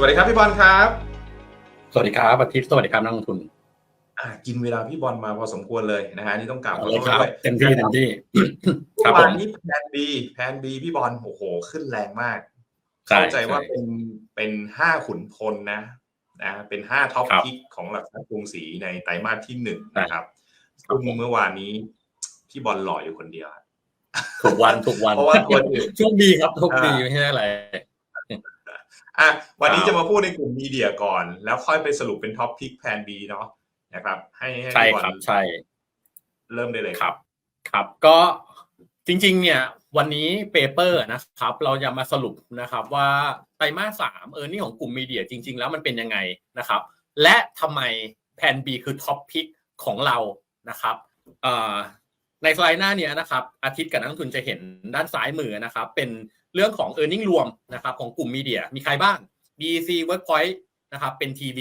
สวัสดีครับพี่บอลครับ สวัสดีครับอาทิตย์สวัสดีครับนักลงทุน อ่า กินเวลาพี่บอลมาพอสมควรเลยนะฮะอันนี่ต้องกล่าวขเอาอเลยโทษครับด้วยเต็มที่เต็มที่คเมื่รับอผวานมนี้แพนบีแพนบีพี่บอลโอ้โห ขึ้นแรงมากใช่เข้าใจว่าใช่เป็นเป็นห้าขุนพลนะนะเป็นห้าท็อปครับพิกของหลักทรัพย์กรุงศรีในไตรมาสที่หนึ่งใช่นะครับครับซึ่งเมื่อวานนี้พี่บอลหล่ออยู่คนเดียวถูกวันถูกวันเพราะว่าตัวอื่นโชคดีครับโชคดีอ่าไม่ใช่อะไร อะวันนี้ครับจะมาพูดในกลุ่มมีเดียก่อน แล้วค่อยไปสรุปเป็นท็อปพิกแพนบีเนาะนะครับ ให้ให้ใช่พี่บอลครับใช่เริ่มได้เลยครับ ครับ ก็จริงๆ เนี่ยวันนี้เปเปอร์นะครับ เราจะมาสรุปนะครับว่าไตรมาสสามเออร์นี่ของกลุ่มมีเดียจริง ๆ แล้วมันเป็นยังไงนะครับ และทำไมแพน B คือท็อปพิกของเรานะครับเอ่อ ในสไลด์หน้าเนี้ยนะครับอาทิตย์กับนักลงทุนจะเห็นด้านซ้ายมือนะครับ เป็นเรื่องของ e a r n i n g รวมนะครับของกลุ่มมีเดียมีใครบ้าง BC Workpoint นะครับเป็น TV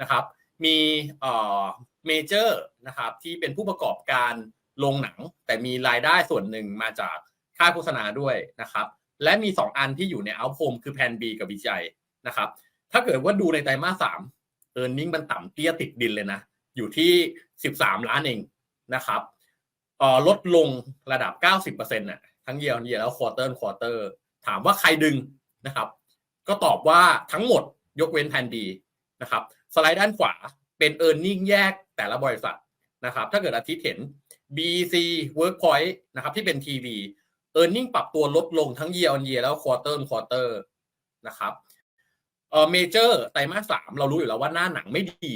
นะครับมีเอ่อเมเจอร์นะครับที่เป็นผู้ประกอบการโรงหนัง แต่มีรายได้ส่วนหนึ่งมาจากค่าโฆษณาด้วยนะครับและมี 2 อันที่อยู่ในเอาโ o มคือแพน B กับ BCI นะครับถ้าเกิดว่าดูในไตรมาสสามเออร์เน็งมันต่ำเตี้ยติดดินเลยนะ อยู่ที่ 13 ล้านเองนะครับ ลดลงระดับ 90%น่ะทั้งเยียร์เยียแล้วควอเตอร์ควอเตอร์ถามว่าใครดึงนะครับ ก็ตอบว่าทั้งหมดยกเว้นแพนดีนะครับสไลด์ด้านขวาเป็น e a r n i n g แยกแต่ละบริษัทนะครับ ถ้าเกิดอาทิตย์เห็น BC Workpoint นะครับที่เป็น TV e a r n i n g ปรับตัวลดลงทั้ง year on year แล้ว quarter on quarter นะครับเอ่อ major ไตรมาสสามเรารู้อยู่แล้วว่าหน้าหนังไม่ดี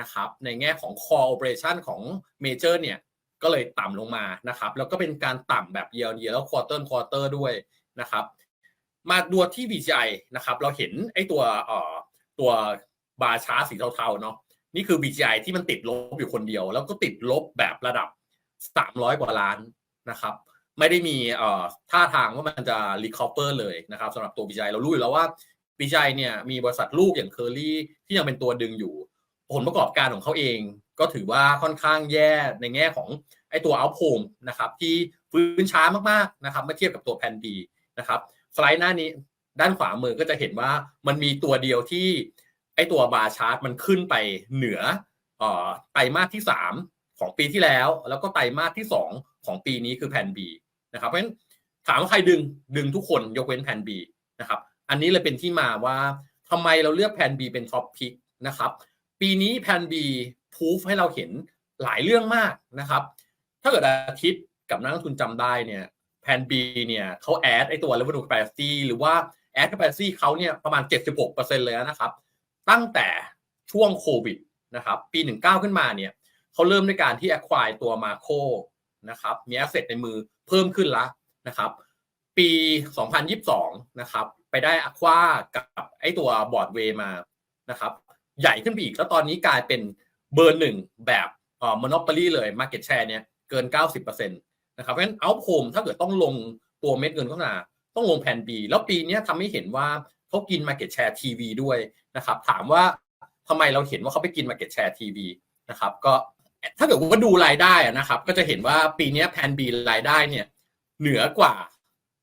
นะครับ ในแง่ของ core operation ของ major เนี่ย ก็เลยต่ำลงมานะครับแล้วก็เป็นการต่ำแบบ year on year แล้ว quarter on quarter ด้วยนะครับมาดูที่ VGI นะครับเราเห็นไอ้ตัวเอ่อตัวบาร์ชาร์สีเทาๆเนาะนี่คือ VGI ที่มันติดลบอยู่คนเดียว แล้วก็ติดลบแบบระดับ 300 กว่าล้านนะครับไม่ได้มีเอ่อท่าทางว่ามันจะ recover เลยนะครับสำหรับตัว VGI เรารู้อยู่แล้วว่า VGI เนี่ยมีบริษัทลูกอย่าง Curly ที่ยังเป็นตัวดึงอยู่ ผลประกอบการของเขาเอง ก็ถือว่าค่อนข้างแย่ในแง่ของไอ้ตัว outperform นะครับที่ฟื้นช้ามากๆนะครับเมื่อเทียบกับตัวแพนดีนะครับสไลด์หน้านี้ด้านขวามือก็จะเห็นว่ามันมีตัวเดียวที่ไอตัวบาร์ชาร์ตมันขึ้นไปเหนืออไตรมาสที่ 3 ของปีที่แล้ว แล้วก็ไตรมาสที่ 2 ของปีนี้คือแพน B นะครับเพราะฉะนั้นถามว่าใครดึงดึงทุกคนยกเว้นแพน B นะครับอันนี้เลยเป็นที่มาว่าทำไมเราเลือกแพน B เป็นท็อปพิกนะครับ ปีนี้แพน B พูฟให้เราเห็นหลายเรื่องมากนะครับ ถ้าเกิดอาทิตย์กับนักลงทุนจำได้เนี่ยแพน B เนี่ยเขาแอดไอตัว revenue capacity หรือว่า add capacity เขาเนี่ยประมาณ 76%เลยนะครับ ตั้งแต่ช่วงโควิดนะครับ ปี 19 ขึ้นมาเนี่ยเขาเริ่มด้วยการที่ acquire ตัว Marco นะครับ มี asset ในมือเพิ่มขึ้นละนะครับ ปี 2022 นะครับ ไปได้ acquire กับไอตัว Broadway มานะครับ ใหญ่ขึ้นไปอีก แล้วตอนนี้กลายเป็นเบอร์หนึ่งแบบเอ่อ monopoly เลย market share เนี่ยเกิน 90%นะครับเพราะฉะนั้น outcome ถ้าเกิดต้องลงตัวเม็ดเงินเข้ามาต้องลงแผน B แล้วปีนี้ทำให้เห็นว่าเขากิน Market Share TV ด้วยนะครับถามว่าทำไมเราเห็นว่าเขาไปกิน Market Share TV นะครับก็ถ้าเกิดว่าดูรายได้นะครับ ก็จะเห็นว่าปีนี้แผน B รายได้เนี่ยเหนือกว่า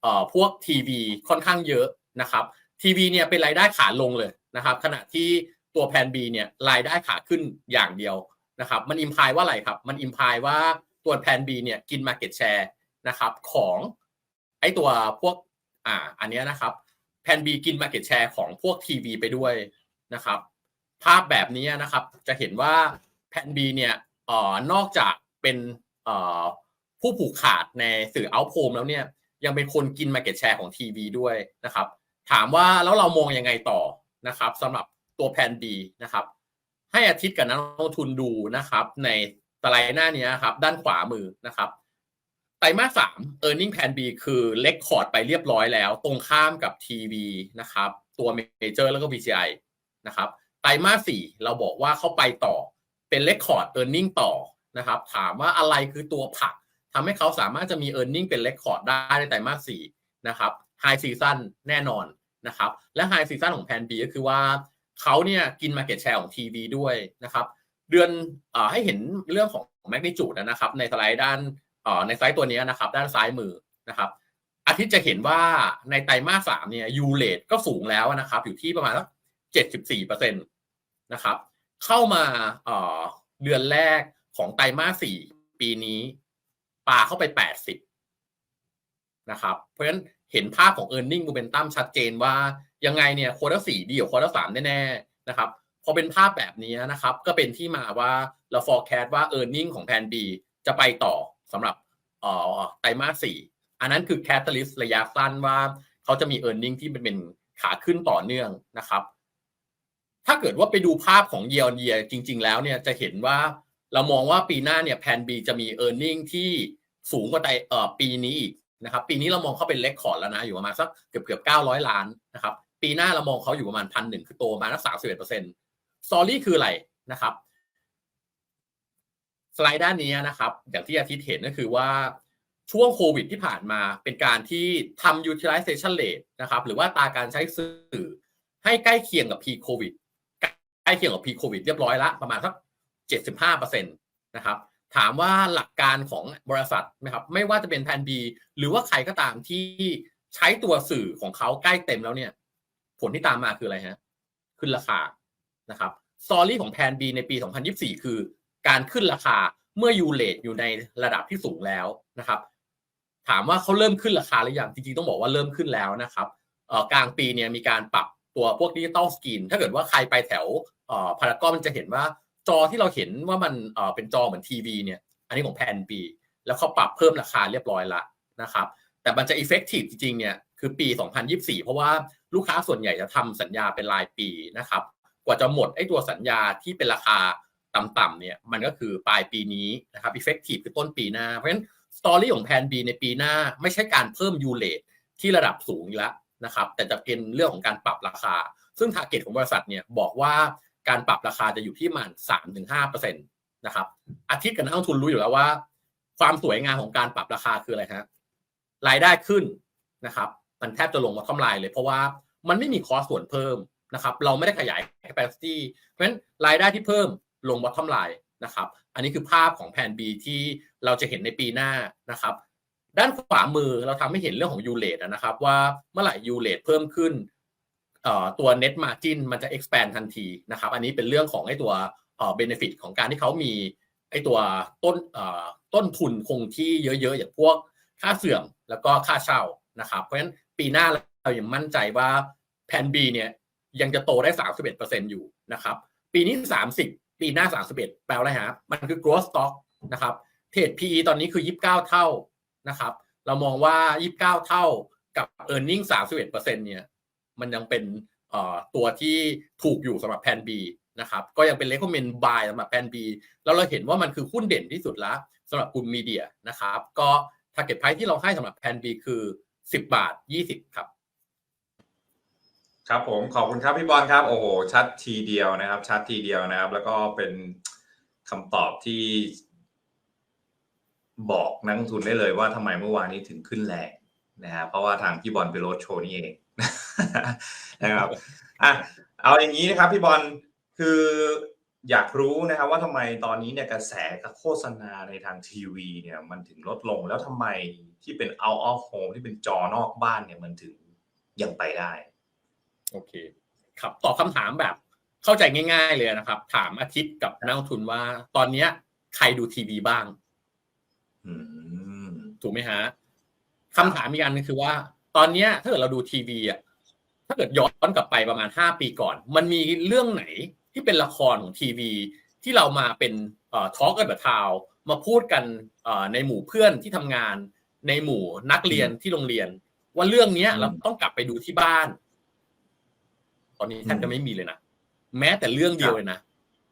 เอ่อพวกทีวีค่อนข้างเยอะนะครับทีวีเนี่ยเป็นรายได้ขาลงเลยนะครับ ขณะที่ ตัวแผน B เนี่ยรายได้ขาขึ้นอย่างเดียวนะครับมันอิมพายว่าอะไรครับ มันอิมพายว่าตัวแผน B เนี่ยกิน Market Share นะครับของไอตัวพวกอ่าอันเนี้ยนะครับแพนบีกิน Market Share ของพวกทีวีไปด้วยนะครับภาพแบบนี้นะครับจะเห็นว่าแพนบีเนี่ยเอ่อนอกจากเป็นเอ่อผู้ผูกขาดในสื่อเอาโ o มแล้วเนี่ยยังเป็นคนกิน Market Share ของทีวีด้วยนะครับถามว่าแล้วเรามองยังไงต่อนะครับสำหรับ ตัวแพนบีนะครับ ให้อาทิตย์กับนักลงทุนดูนะครับ ในสไลด์หน้านี้ครับ ด้านขวามือนะครับไตรมาสสาม e a r n i n g Plan B คือเลคคอร์ดไปเรียบร้อยแล้ว ตรงข้ามกับทีวีนะครับ ตัวเมเจอร์แล้วก็ VCI นะครับไตรมาสสี่เราบอกว่าเข้าไปต่อเป็นเลคคอร์ด e a r n i n g ต่อนะครับ ถามว่าอะไรคือตัวผลักทำให้เขาสามารถจะมี e a r n i n g เป็นเลคคอร์ดได้ในไตรมาสสี่นะครับไฮซีซันแน่นอนนะครับ และไฮซีซันของ Plan B ก็คือว่า เขาเนี่ยกิน Market Share ของทีวีด้วยนะครับ เดือนอให้เห็นเรื่องของ magnitude นะครับ ในสไลด์ด้านในสไซต์ตัวนี้นะครับ ด้านซ้ายมือนะครับอาทิตย์จะเห็นว่าในไตรมาสสามเนี่ยยูเลตก็สูงแล้วนะครับ อยู่ที่ประมาณสัก74เปอร์เซ็นตนะครับ เข้ามาเดือนแรกของไตรมาสสี่ปีนี้ปาเข้าไป80นะครับ เพราะฉะนั้นเห็นภาพของ e a r n i n g momentum ชัดเจนว่า ยังไงเนี่ยควอเตอร์สี่ดีกว่าควอเตอร์สามแน่ๆนะครับพอเป็นภาพแบบนี้นะครับ ก็เป็นที่มาว่าเรา forecast ว่า e a r n i n g ของแพน B จะไปต่อสำหรับเอ่อไตรมาสสี่อันนั้นคือ catalyst ระยะสั้นว่าเขาจะมี e a r n i n g ที่เป็นขาขึ้นต่อเนื่องนะครับ ถ้าเกิดว่าไปดูภาพของ year on year จริง ๆ แล้วเนี่ยจะเห็นว่าเรามองว่าปีหน้าเนี่ยแพน B จะมี e a r n i n g ที่สูงกว่าไตเอ่อปีนี้อีกนะครับ ปีนี้เรามองเข้าเป็นเลคคอร์ดแล้วนะอยู่ประมาณสักเกือบเกือบเก้าร้อยล้านนะครับ ปีหน้าเรามองเขาอยู่ประมาณพันหนึ่งคือโตประมาณสักสามสิบเอ็ดเปอร์เซ็นต์สตอรี่คืออะไรนะครับ สไลด์ด้านนี้นะครับ อย่างที่อาทิตย์เห็นก็คือว่าช่วงโควิดที่ผ่านมาเป็นการที่ทำ utilization rate นะครับ หรือว่าตาการใช้สื่อให้ใกล้เคียงกับ pre covid ใกล้เคียงกับ pre covid เรียบร้อยละประมาณสัก75%นะครับ ถามว่าหลักการของบริษัทนะครับ ไม่ว่าจะเป็นแพนบีหรือว่าใครก็ตามที่ใช้ตัวสื่อของเขาใกล้เต็มแล้วเนี่ย ผลที่ตามมาคืออะไรฮะ ขึ้นราคานะครับสตอรี่ของแพนบีในปี 2024 คือ การขึ้นราคาเมื่อยูเลตอยู่ในระดับที่สูงแล้วนะครับ ถามว่าเขาเริ่มขึ้นราคาหรือยังจริงๆต้องบอกว่าเริ่มขึ้นแล้วนะครับเอ่อกลางปีเนี่ยมีการปรับตัวพวกดิจิตอลสกรีนถ้าเกิดว่าใครไปแถวเอ่อพารากอนมันจะเห็นว่าจอที่เราเห็นว่ามันเอ่อเป็นจอเหมือนทีวีเนี่ย อันนี้ของแพนปีแล้วเขาปรับเพิ่มราคาเรียบร้อยละนะครับ แต่มันจะ effective จริงๆเนี่ย คือปี 2024 เพราะว่าลูกค้าส่วนใหญ่จะทำสัญญาเป็นรายปีนะครับ กว่าจะหมดไอ้ตัวสัญญาที่เป็นราคาต่ำๆเนี่ยมันก็คือปลายปีนี้นะครับ effective คือต้นปีหน้า เพราะฉะนั้นสตอรี่ของแพน B ในปีหน้าไม่ใช่การเพิ่มยูเลทที่ระดับสูงอีกแล้วนะครับ แต่จะเป็นเรื่องของการปรับราคา ซึ่ง target ของบริษัทเนี่ยบอกว่าการปรับราคาจะอยู่ที่ประมัน3-5%นะครับ อาทิตย์กับนักลงทุนรู้อยู่แล้วว่า ความสวยงามของการปรับราคาคืออะไรฮะรายได้ขึ้นนะครับ มันแทบจะลงมาทำลายเลย เพราะว่ามันไม่มีคอส่วนเพิ่มนะครับ เราไม่ได้ขยาย capacity เพราะฉะนั้นรายได้ที่เพิ่มลงบอททอมไลน์นะครับ อันนี้คือภาพของแผน B ที่เราจะเห็นในปีหน้านะครับ ด้านขวามือเราทำให้เห็นเรื่องของยูเลตนะครับ ว่าเมื่อไหร่ยูเลตเพิ่มขึ้นตัว net margin มันจะ expand ทันทีนะครับ อันนี้เป็นเรื่องของไอ้ตัวเอ่อ benefit ของการที่เขามีไอ้ตัวต้นต้นทุนคงที่เยอะๆ อย่างพวกค่าเสื่อมแล้วก็ค่าเช่านะครับ เพราะฉะนั้น ปีหน้าเรายังมั่นใจว่าแผน B เนี่ยยังจะโตได้ 31%อยู่นะครับ ปีนี้ 30 ปีหน้า 31 แปลว่าอะไรฮะ มันคือ growth stock นะครับ เทรด PE ตอนนี้คือ 29 เท่านะครับ เรามองว่า 29 เท่ากับ e a r n i n g 31%เนี่ยมันยังเป็นตัวที่ถูกอยู่สำหรับแพน B นะครับ ก็ยังเป็น recommend buy สำหรับแพน B แล้วเราเห็นว่ามันคือหุ้นเด่นที่สุดล้วสำหรับกลุ่มมีเดียนะครับ ก็ target price ที่เราให้สำหรับแพน B คือ 10บบาท20ครับ ครับผมขอบคุณครับพี่บอลครับ โอ้โหชัดทีเดียวนะครับ ชัดทีเดียวนะครับ แล้วก็เป็นคำตอบที่บอกนักลงทุนได้เลยว่าทำไมเมื่อวานนี้ถึงขึ้นแรงนะครับเพราะว่าทางพี่บอลไปโรดโชว์นี่เองนะครับอะเอาอย่างนี้นะครับพี่บอลคือ อยากรู้นะครับว่าทำไมตอนนี้เนี่ยกระแสกับโฆษณาในทางทีวีเนี่ยมันถึงลดลงแล้วทำไมที่เป็น out of home ที่เป็นจอนอกบ้านเนี่ยมันถึงยังไปได้ โอเค ครับตอบคำถามแบบเข้าใจง่าย ๆ เลยนะครับ ถามอาทิตย์กับนักลงทุนว่า ตอนเนี้ย ใครดูทีวีบ้างอืมถูกไหมฮะคำถามอีกอันนึงคือว่า ตอนเนี้ยถ้าเกิดเราดูทีวีอะถ้าเกิดย้อนกลับไปประมาณห้าปีก่อน มันมีเรื่องไหน ที่เป็นละครของทีวี ที่เรามาเป็นเอ่อทอล์กกันแบบทาวมาพูดกันเอ่อในหมู่เพื่อนที่ทำงาน ในหมู่นักเรียนที่โรงเรียน ว่าเรื่องเนี้ยอืมเราต้องกลับไปดูที่บ้าน ตอนนี้แทบจะไม่มีเลยนะแม้แต่เรื่องเดียวเลยนะ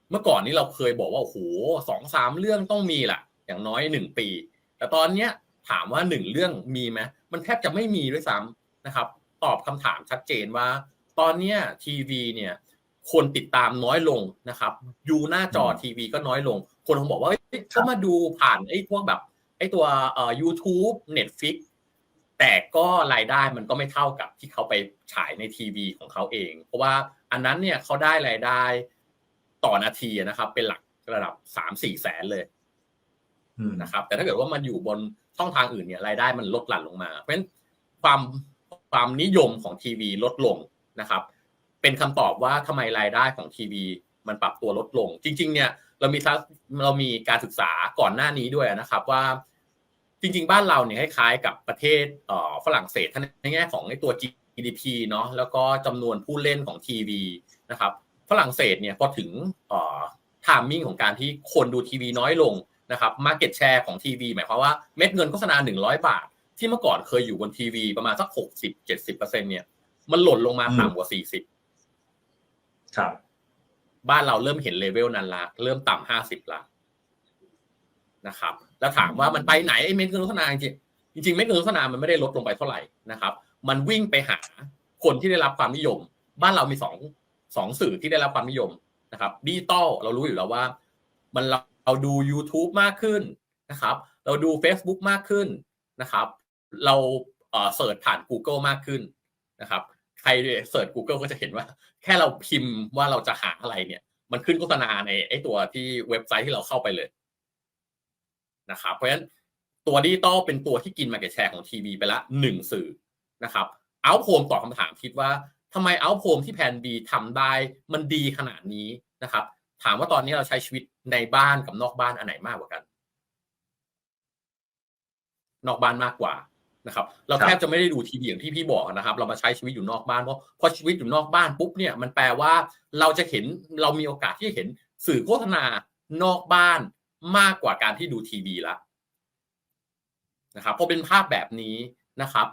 เมื่อก่อนนี้เราเคยบอกว่าโอ้โหสองสามเรื่องต้องมีล่ะอย่างน้อยหนึ่งปี แต่ตอนเนี้ยถามว่าหนึ่งเรื่องมีไหมมันแทบจะไม่มีด้วยซ้ำนะครับ ตอบคำถามชัดเจนว่า ตอนเนี้ยทีวีเนี่ย คนติดตามน้อยลงนะครับยูหน้าจอทีวีก็น้อยลง คนคงบอกว่าเฮ้ยก็มาดูผ่านไอ้พวกแบบไอ้ตัวเอ่อ YouTube Netflix แต่ก็รายได้มันก็ไม่เท่ากับที่เขาไปฉายในทีวีของเขาเอง เพราะว่าอันนั้นเนี่ยเขาได้รายได้ต่อนาทีนะครับ เป็นหลักระดับสามสี่แสนเลยอืมนะครับ แต่ถ้าเกิดว่ามันอยู่บนช่องทางอื่นเนี่ยรายได้มันลดหลั่นลงมา เพราะฉะนั้นความความนิยมของทีวีลดลงนะครับ เป็นคำตอบว่าทำไมรายได้ของทีวีมันปรับตัวลดลง จริง ๆ เนี่ยเรามีเรามีการศึกษาก่อนหน้านี้ด้วยนะครับว่า จริง ๆ บ้านเราเนี่ยคล้ายๆกับประเทศฝรั่งเศสในแง่ของในตัว GDP เนาะแล้วก็จำนวนผู้เล่นของทีวีนะครับฝรั่งเศสเนี่ยพอถึงทามมิ่งของการที่คนดูทีวีน้อยลงนะครับมาร์เก็ตแชร์ของทีวีหมายความว่าเม็ดเงินโฆษณา 100 บาท ที่เมื่อก่อนเคยอยู่บนทีวีประมาณสัก 60-70%เนี่ยมันหล่นลงมาต่ำกว่า 40 ครับ บ้านเราเริ่มเห็นเลเวลนั้นละเริ่มต่ำห้าสิบละนะครับ แล้วถามว่ามันไปไหนไอ้เม็ดเงินโฆษณาจริงจริงๆเม็ดเงินโฆษณามันไม่ได้ลดลงไปเท่าไหร่นะครับ มันวิ่งไปหาคนที่ได้รับความนิยม บ้านเรามีสองสองสื่อที่ได้รับความนิยมนะครับดิจิตอลเรารู้อยู่แล้วว่า มันเราเราดู YouTube มากขึ้นนะครับ เราดู Facebook มากขึ้นนะครับ เราเอ่อเสิร์ชผ่าน Google มากขึ้นนะครับ ใครเสิร์ช Google ก็จะเห็นว่าแค่เราพิมพ์ว่าเราจะหาอะไรเนี่ย มันขึ้นโฆษณาในไอ้ตัวที่เว็บไซต์ที่เราเข้าไปเลยนะครับเพราะฉะนั้นตัวดิจิตอลเป็นตัวที่กินมาเก็ตแชร์ของทีวีไปละหนึ่งสื่อนะครับเอาโพมตอบคำถามคิดว่าทำไมเอาโพมที่แพนบีทำได้มันดีขนาดนี้นะครับ ถามว่าตอนนี้เราใช้ชีวิตในบ้านกับนอกบ้านอันไหนมากกว่ากัน นอกบ้านมากกว่า นะครับเราแทบจะไม่ได้ดูทีวีอย่างที่พี่บอกนะครับ เรามาใช้ชีวิตอยู่นอกบ้านเพราะพอชีวิตอยู่นอกบ้านปุ๊บเนี่ยมันแปลว่าเราจะเห็นเรามีโอกาสที่จะเห็นสื่อโฆษณานอกบ้านมากกว่าการที่ดูทีวีละนะครับพอเป็นภาพแบบนี้นะครับ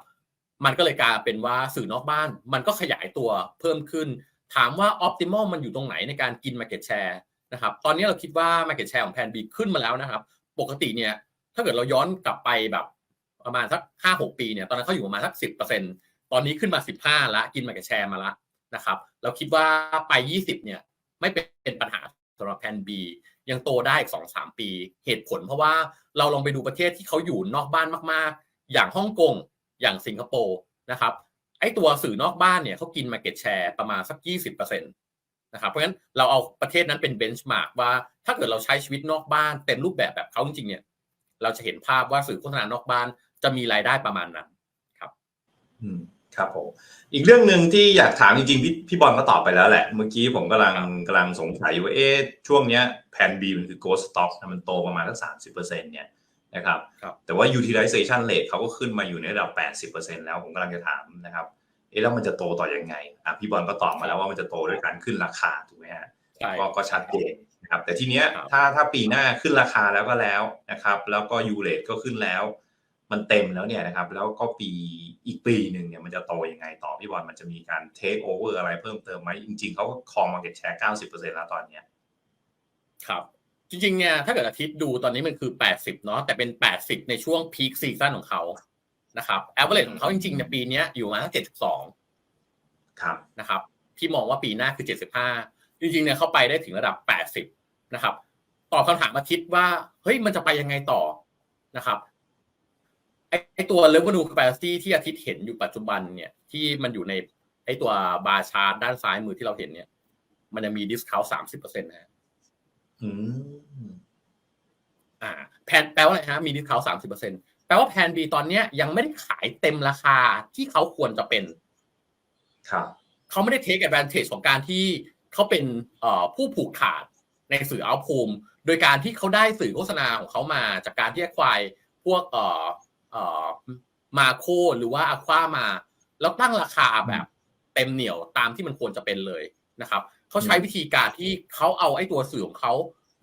มันก็เลยกลายเป็นว่าสื่อนอกบ้าน มันก็ขยายตัวเพิ่มขึ้น ถามว่าออ t ติมอลมันอยู่ตรงไหนในการกิน Market Share นะครับตอนนี้เราคิดว่า Market Share ของแพนบีขึ้นมาแล้วนะครับ ปกติเนี่ยถ้าเกิดเราย้อนกลับไปแบบ ประมาณสักห้าหกปีเนี่ยตอนนั้นเขาอยู่ประมาณสักสิบเปอร์เซ็นตอนนี้ขึ้นมาสิบห้าละกิน Market Share มาละนะครับเราคิดว่าไปยี่สิบเนี่ยไม่เป็นปัญหาสำหรับแพนบียังโตได้อีกสองสามปี เหตุผลเพราะว่าเราลองไปดูประเทศที่เขาอยู่นอกบ้านมาก ๆ อย่างฮ่องกงอย่างสิงคโปร์นะครับไอตัวสื่อนอกบ้านเนี่ยเขากิน Market Share ประมาณสัก 20%นะครับเพราะฉะนั้นเราเอาประเทศนั้นเป็นเบนช์มาร์กว่าถ้าเกิดเราใช้ชีวิตนอกบ้านเต็มรูปแบบแบบเขาจริงๆเนี่ยเราจะเห็นภาพว่าสื่อโฆษณานอกบ้าน จะมีรายได้ประมาณนั้นครับ อืมครับผมอีกเรื่องหนึ่งที่อยากถามจริงๆพี่พี่บอลก็ตอบไปแล้วแหละ เมื่อกี้ผมกำลังกำลังสงสัยอยู่ว่าเอ๊ะช่วงเนี้ยแพนบีมันคือ ghost stock มันโตประมาณสักสามสิบเปอร์เซ็นต์เนี่ยนะครับครับแต่ว่า utilization rate เขาก็ขึ้นมาอยู่ในระดับแปดสิบเปอร์เซ็นต์แล้วผมกำลังจะถามนะครับเอ๊ะแล้วมันจะโตต่อยังไงอะพี่บอลก็ตอบมาแล้วว่ามันจะโตด้วยการขึ้นราคาถูกไหมฮะใช่ก็ก็ชัดเจนนะครับแต่ทีเนี้ยครับถ้าถ้าปีหน้าขึ้นราคาแล้วก็แล้วนะครับแล้วก็ยูเลตก็ขึ้นแล้ว มันเต็มแล้วเนี่ยนะครับ แล้วก็ปีอีกปีหนึ่งเนี่ยมันจะโตยังไงต่อพี่บอลมันจะมีการเทคโอเวอร์อะไรเพิ่มเติมไหมจริง ๆเขาก็ครองมาเก็ตแชร์เก้าสิบเปอร์เซ็นแล้วตอนเนี้ยครับ จริงๆเนี่ยถ้าเกิดอาทิตย์ดูตอนนี้มันคือ80เนาะแต่เป็น80ในช่วงพีคซีซั่นของเขานะครับแอเวอเรของเขาจริงๆในปีนี้อยู่มา72ครับนะครับ ที่มองว่าปีหน้าคือ75จริงๆเนี่ยเขาไปได้ถึงระดับ80นะครับตอบคำถามอาทิตย์ว่าเฮ้ยมันจะไปยังไงต่อนะครับ ไอไอตัว revenue capacity ที่อาทิตย์เห็นอยู่ปัจจุบันเนี่ย ที่มันอยู่ในไอตัวบาร์ชาร์ตด้านซ้ายมือที่เราเห็นเนี่ย มันจะมี discount 30%นะฮะอืมอ่าแพนแปลว่าอะไรฮะมี discount 30%แปลว่าแพน B ตอนเนี้ยยังไม่ได้ขายเต็มราคาที่เขาควรจะเป็น ครับเขาไม่ได้ take advantage ของการที่เขาเป็นผู้ผูกขาดในสื่อเอาภูมิโดยการที่เขาได้สื่อโฆษณาของเขามาจากการที่ acquire พวกเอ่อเอ่อ มาโคหรือว่าอความา แล้วตั้งราคาแบบเต็มเหนียวตามที่มันควรจะเป็นเลยนะครับเขาใช้วิธีการที่เขาเอาไอ้ตัวสื่อของเขา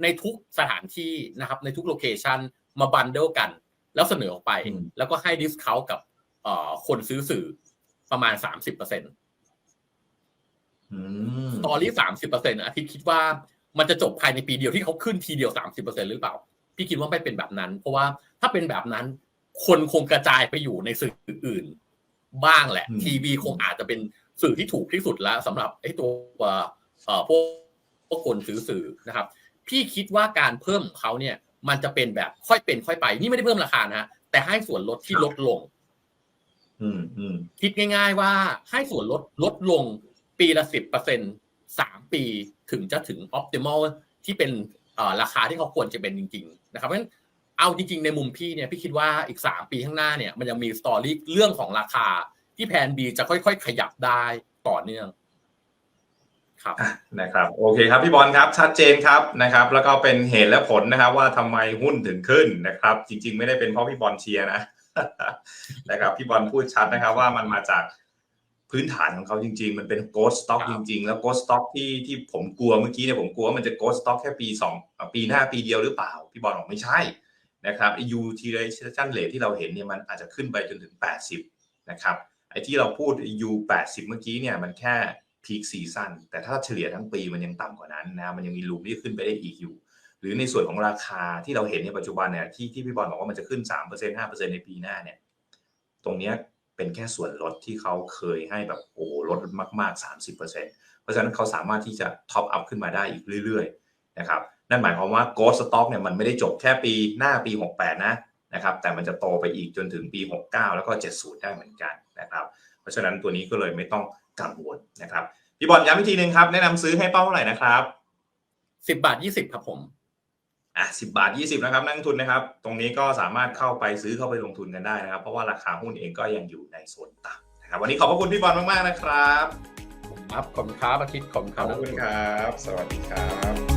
ในทุกสถานที่นะครับ ในทุกโลเคชันมาบันเดิลกัน แล้วเสนอออกไปอืมแล้วก็ให้ดิสคาวกับเอ่อคนซื้อสื่อประมาณ30%เอืมสตอรี่สามสิบเปอร์เซ็นต์อาทิตย์คิดว่ามันจะจบภายในปีเดียวที่เขาขึ้นทีเดียวสามสิบเปอร์เซ็นหรือเปล่า พี่คิดว่าไม่เป็นแบบนั้น เพราะว่าถ้าเป็นแบบนั้น คนคงกระจายไปอยู่ในสื่ออื่นๆบ้างแหละ ทีวีคงอาจจะเป็นสื่อที่ถูกที่สุดแล้วสำหรับไอ้ตัวเอ่อพวกพวกคนซื้อสื่อนะครับ พี่คิดว่าการเพิ่มของเขาเนี่ย มันจะเป็นแบบค่อยเป็นค่อยไป นี่ไม่ได้เพิ่มราคานะฮะแต่ให้ส่วนลดที่ลดลงอืมอืมคิดง่าย ๆ ว่าให้ส่วนลดลดลงปีละสิบเปอร์เซ็นสามปีถึงจะถึงออ t ติมอลที่เป็นเอ่อราคาที่เขาควรจะเป็นจริง ๆ นะครับเพราะฉะนั้น เอาจริงๆในมุมพี่เนี่ยพี่คิดว่าอีกสามปีข้างหน้าเนี่ยมันยังมีสตอรี่เรื่องของราคาที่แพนบีจะค่อยๆ ขยับได้ต่อเนื่องครับอะนะครับโอเคครับพี่บอลครับชัดเจนครับนะครับ แล้วก็เป็นเหตุและผลนะครับว่าทำไมหุ้นถึงขึ้นนะครับ จริง ๆ ไม่ได้เป็นเพราะพี่บอลเชียร์นะนะครับพี่บอลพูดชัดนะครับว่ามันมาจากพื้นฐานของเขาจริง ๆ มันเป็นโกสต็อกครับจริง ๆ แล้วโกสต็อกที่ที่ผมกลัวเมื่อกี้เนี่ยผมกลัวว่ามันจะโกสต็อกแค่ปีสองปีหน้าปีเดียวหรือเปล่า พี่บอลบอกไม่ใช่ นะครับไอ utilization rate ที่เราเห็นเนี่ยมันอาจจะขึ้นไปจนถึง 80 นะครับ ไอ้ที่เราพูด U 80 เมื่อกี้เนี่ยมันแค่ peak season แต่ถ้าเฉลี่ยทั้งปีมันยังต่ำกว่านั้นนะมันยังมีรูมที่ขึ้นไปได้อีกอยู่ หรือในส่วนของราคาที่เราเห็นในปัจจุบันเนี่ยที่ที่พี่บอลบอกว่ามันจะขึ้น 3% 5%ในปีหน้าเนี่ยตรงเนี้ยเป็นแค่ส่วนลดที่เขาเคยให้แบบโอ้ลดมาก ๆ 30%เพราะฉะนั้นเขาสามารถที่จะท็อปอัพขึ้นมาได้อีกเรื่อยๆนะครับ นั่นหมายความว่า Ghost Stock เนี่ยมันไม่ได้จบแค่ปีหน้าปี 68 นะนะครับ แต่มันจะโตไปอีกจนถึงปี 69 แล้วก็ 70 ได้เหมือนกันนะครับ เพราะฉะนั้นตัวนี้ก็เลยไม่ต้องกังวลนะครับพี่บอลย้ำอีกทีหนึ่งครับ แนะนำซื้อให้เป้าเท่าไหร่นะครับสิบบาทยี่สิบครับผมอะสิบาท20นะครับนักลงทุนนะครับ ตรงนี้ก็สามารถเข้าไปซื้อเข้าไปลงทุนกันได้นะครับ เพราะว่าราคาหุ้นเองก็ยังอยู่ในโซนต่ำนะครับ วันนี้ขอบพระคุณพี่บอลมาก ๆ นะครับ ครับขอบคุณครับอาทิตย์ขอบคุณคขรัอบบคุณครับ สวัสดีครับ